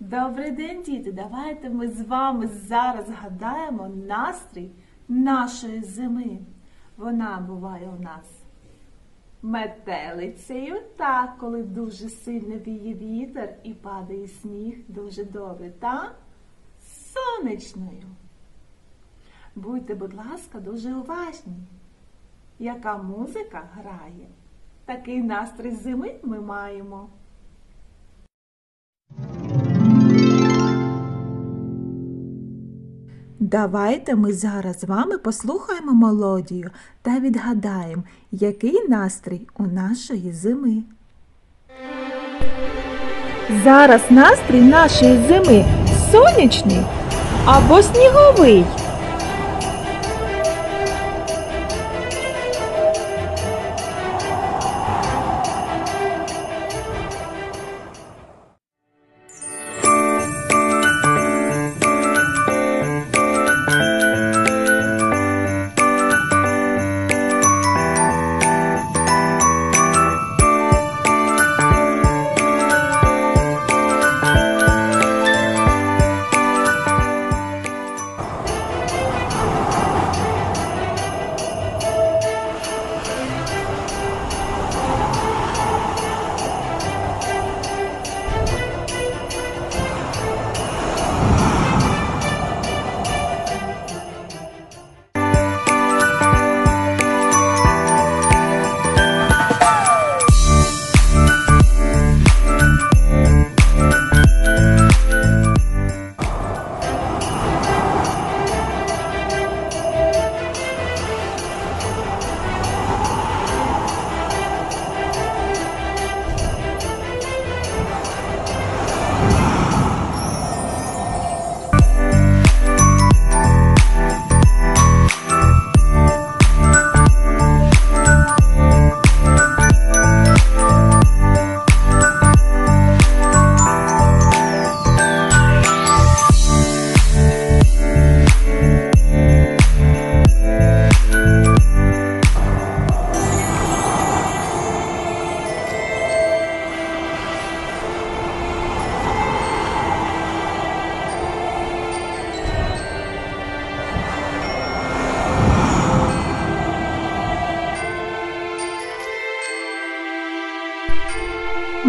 Добрий день, діти! Давайте ми з вами зараз згадаємо настрій нашої зими. Вона буває у нас метелицею, так, коли дуже сильно віє вітер і падає сніг, дуже добре, та сонячною. Будьте, будь ласка, дуже уважні. Яка музика грає? Такий настрій зими ми маємо. Давайте ми зараз з вами послухаємо мелодію та відгадаємо, який настрій у нашої зими. Зараз настрій нашої зими сонячний або сніговий.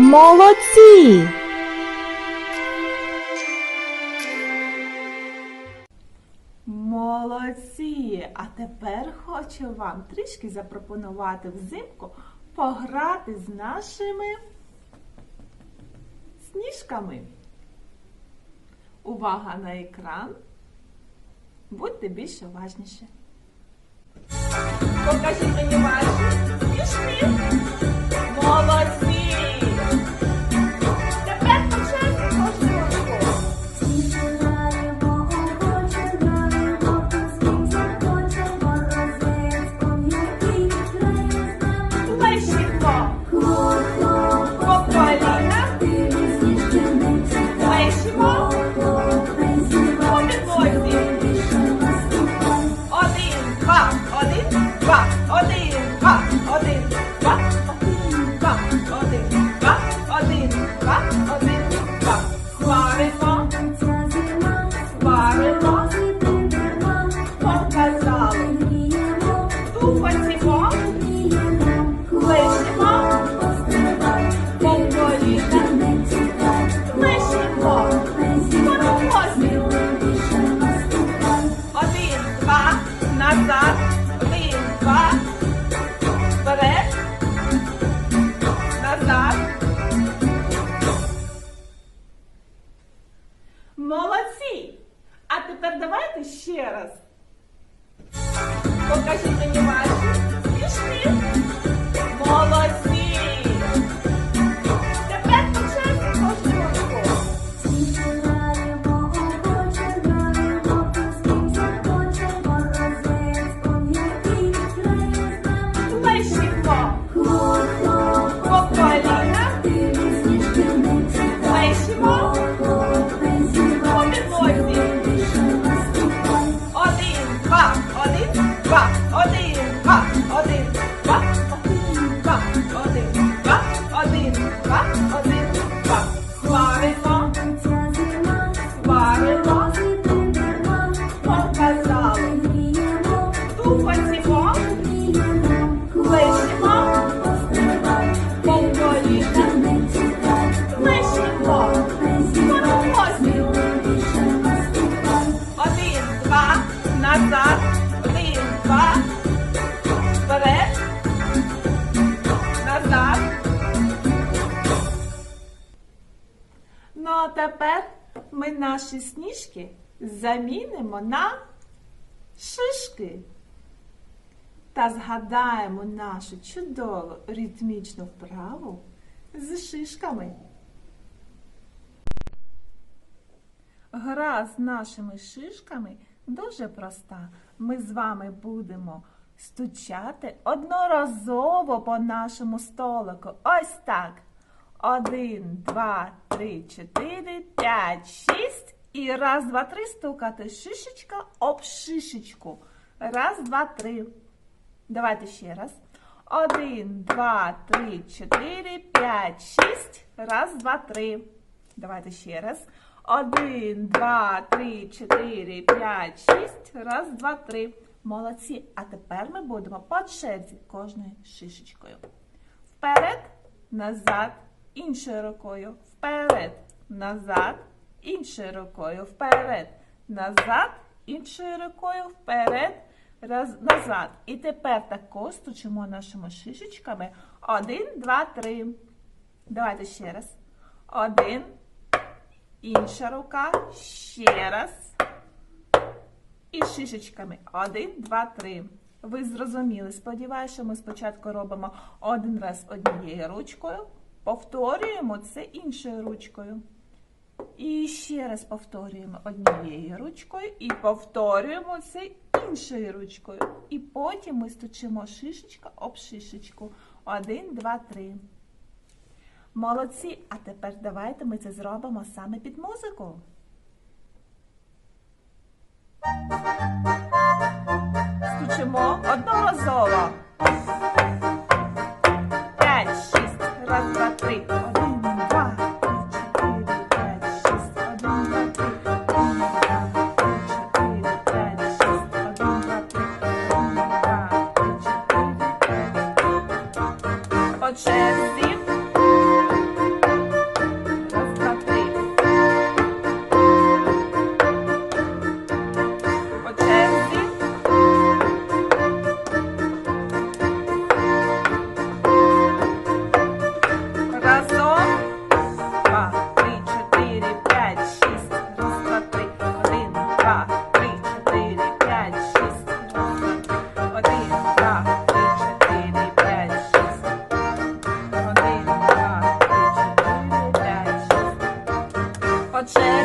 Молодці! Молодці! А тепер хочу вам трішки запропонувати взимку пограти з нашими сніжками. Увага на екран. Будьте більш уважніші. Покажіть Тепер давайте ще раз. Покажіть мені ваші смішки. 是吧 тепер ми наші сніжки замінимо на шишки. Та згадаємо нашу чудову ритмічну вправу з шишками. Гра з нашими шишками дуже проста. Ми з вами будемо стучати одноразово по нашому столику. Ось так. Один, два, три, чотири, п'ять, шість. І раз, два, три стукати шишечка об шишечку. Раз, два, три. Давайте ще раз. Один, два, три, чотири, п'ять, шість. Раз, два, три. Давайте ще раз. Один, два, три, чотири, п'ять, шість. Раз, два, три. Молодці. А тепер ми будемо по черзі кожною шишечкою. Вперед, назад, іншою рукою. Вперед, назад, іншою рукою. Вперед, назад, іншою рукою. Вперед, раз, назад. І тепер також стучимо нашими шишечками. Один, два, три. Давайте ще раз. Один. Інша рука. Ще раз. І шишечками. Один, два, три. Ви зрозуміли. Сподіваюся, що ми спочатку робимо один раз однією ручкою, повторюємо це іншою ручкою. І ще раз повторюємо однією ручкою і повторюємо це іншою ручкою. І потім ми стучимо шишечка об шишечку. Один, два, три. Молодці. А тепер давайте ми це зробимо саме під музику. Стучимо одноразово. Чотири, шість.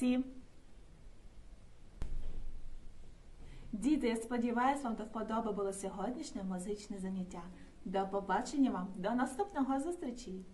Молодці! Діти, я сподіваюся, вам до вподоби сьогоднішнє музичне заняття. До побачення вам, до наступного зустрічі!